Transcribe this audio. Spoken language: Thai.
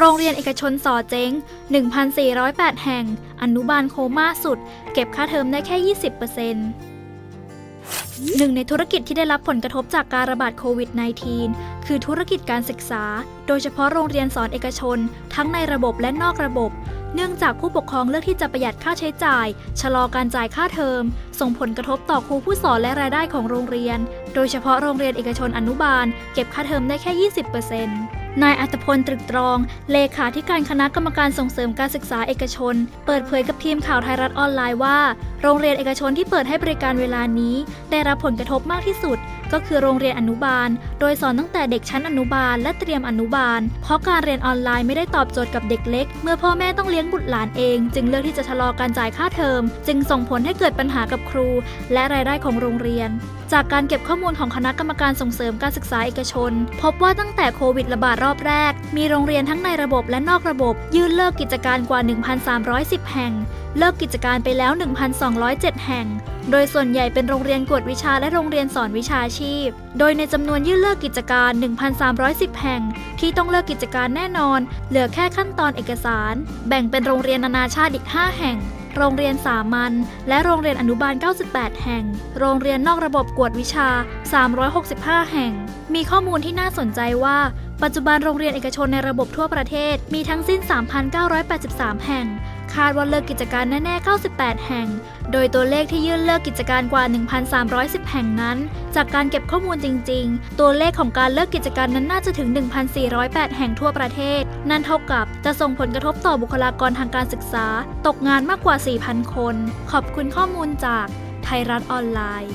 โรงเรียนเอกชนสอเจ๊ง 1,408 แห่ง อนุบาลโคม่าสุด เก็บค่าเทอมได้แค่ 20%หนึ่งในธุรกิจที่ได้รับผลกระทบจากการระบาดโควิด -19 คือธุรกิจการศึกษา โดยเฉพาะโรงเรียนสอนเอกชน ทั้งในระบบและนอกระบบ เนื่องจากผู้ปกครองเลือกที่จะประหยัดค่าใช้จ่าย ชะลอการจ่ายค่าเทอม ส่งผลกระทบต่อครูผู้สอนและรายได้ของโรงเรียน โดยเฉพาะโรงเรียนเอกชนอนุบาล เก็บค่าเทอมได้แค่ 20% นายอัตพลตรึกตรอง เลขาธิการคณะกรรมการส่งเสริมการศึกษาเอกชน เปิดเผยกับทีมข่าวไทยรัฐออนไลน์ว่า โรงเรียนเอกชนที่เปิดให้บริการเวลานี้ ได้รับผลกระทบมากที่สุด ก็คือโรงเรียนอนุบาล โดยสอนตั้งแต่เด็กชั้นอนุบาล และเตรียมอนุบาล เพราะการเรียนออนไลน์ไม่ได้ตอบโจทย์กับเด็กเล็ก เมื่อพ่อแม่ต้องเลี้ยงบุตรหลานเอง จึงเลือกที่จะชะลอการจ่ายค่าเทอม จึงส่งผลให้เกิดปัญหากับครู และรายได้ของโรงเรียน จากการเก็บข้อมูลของคณะกรรมการส่งเสริมการศึกษาเอกชน พบว่าตั้งแต่โควิดระบาดรอบแรก มีโรงเรียนทั้งในระบบและนอกระบบ ยื่นเลิกกิจการกว่า 1,310 แห่ง เลิกกิจการไปแล้ว 1,207 แห่ง โดยส่วนใหญ่เป็นโรงเรียนกวดวิชาและโรงเรียนสอนวิชาชีพ โดยในจำนวนยื่นเลิกกิจการ 1,310 แห่ง ที่ต้องเลิกกิจการแน่นอน เหลือแค่ขั้นตอนเอกสาร แบ่งเป็นโรงเรียนนานาชาติอีก 5 แห่งโรงเรียนสามัญและโรงเรียนอนุบาล 98 แห่ง โรงเรียนนอกระบบกวดวิชา 365 แห่ง มีข้อมูลที่น่าสนใจว่า ปัจจุบันโรงเรียนเอกชนในระบบทั่วประเทศ มีทั้งสิ้น 3,983 แห่ง คาดว่าเลิกกิจการแน่ๆ 98 แห่ง โดยตัวเลขที่ยื่นเลิกกิจการกว่า 1,310 แห่งนั้น จากการเก็บข้อมูลจริง ๆ ตัวเลขของการเลิกกิจการนั้นน่าจะถึง 1,408 แห่งทั่วประเทศ นั่นเท่ากับจะส่งผลกระทบต่อบุคลากรทางการศึกษา ตกงานมากกว่า 4,000 คน ขอบคุณข้อมูลจากไทยรัฐออนไลน์